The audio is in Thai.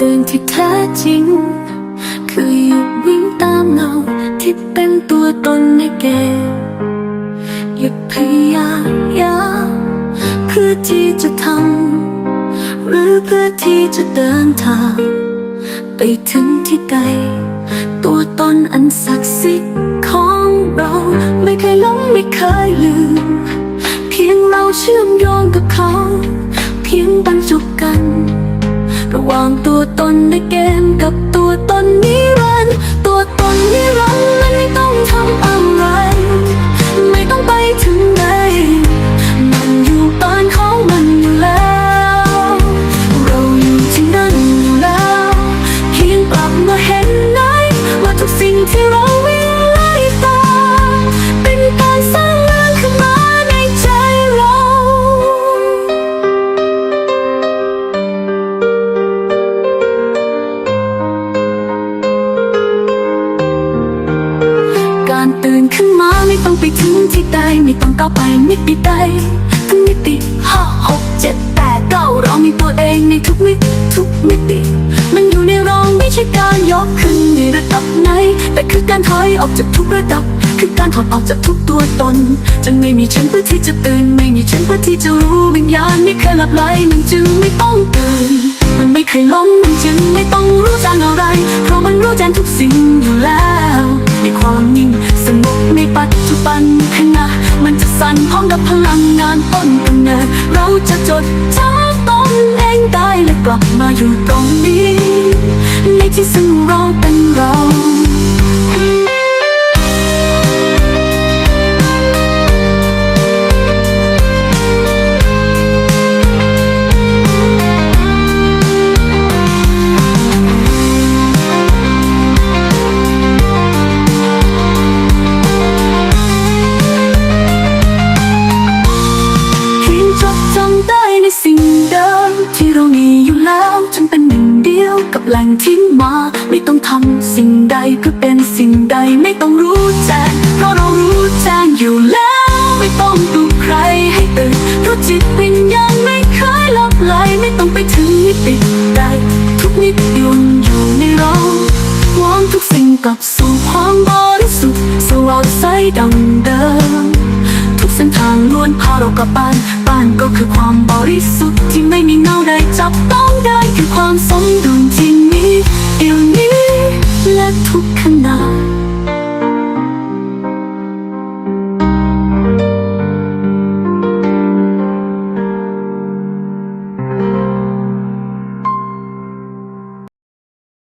ตัวที่แท้จริง คือหยุดวิ่งตามเงาที่เป็นตัวตนในเกมหยุดพยายามเพื่อที่จะทำหรือเพื่อที่จะเดินทาง ไปถึงที่ไกล ตัวตนอันศักดิ์สิทธิ์ ตัวตนในเกมกับารตื่นขึ้นมาไม่ต้องไปถึงที่ใดไม่ต้องก้าวไปมิติใดทุกมิติห้าหกเจ็ดแปดเก้าเรามีตัวเองในทุกมิติทุกมิติ มันอยู่ในเราไม่ใช่การยกขึ้นในระดับไหน แต่คือการถอยออกจากทุกระดับ คือการถอดออกจากทุกตัวตนจะไม่มีฉันเพื่อที่จะตื่น ไม่มีฉันเพื่อที่จะรู้วิญญาณไม่เคยหลับไหลมันจึงไม่ต้องตื่น มันไม่เคยล้มมันจึงไม่ต้องรู้จางอะไร เพราะมันรู้แจ้งทุกสิ่งอยู่แล้วในความนิ่งสงบ ปันขณะมันจะสั่นพร้อมกับพลังงานต้นกำเนิดเราจะจดจำตนเองได้และกลับมาอยู่ตรง เดิมที่เรามีอยู่แล้วจนเป็นหนึ่งเดียวกับแหล่งที่มา ไม่ต้องทำสิ่งใดเพื่อเป็นสิ่งใดไม่ต้องรู้แจ้งเพราะเรารู้แจ้งอยู่แล้ว ไม่ต้องดูใครให้ตื่นเพราะจิตวิญญาณไม่เคยลับไหลไม่ต้องไปถึงนิติใดทุกนิดอยู่ ล้วนพาเราก็บ้านบ้านก็คือความบริสุทธิ์ที่ไม่มีเงาใดจับต้องได้คือความสมดุล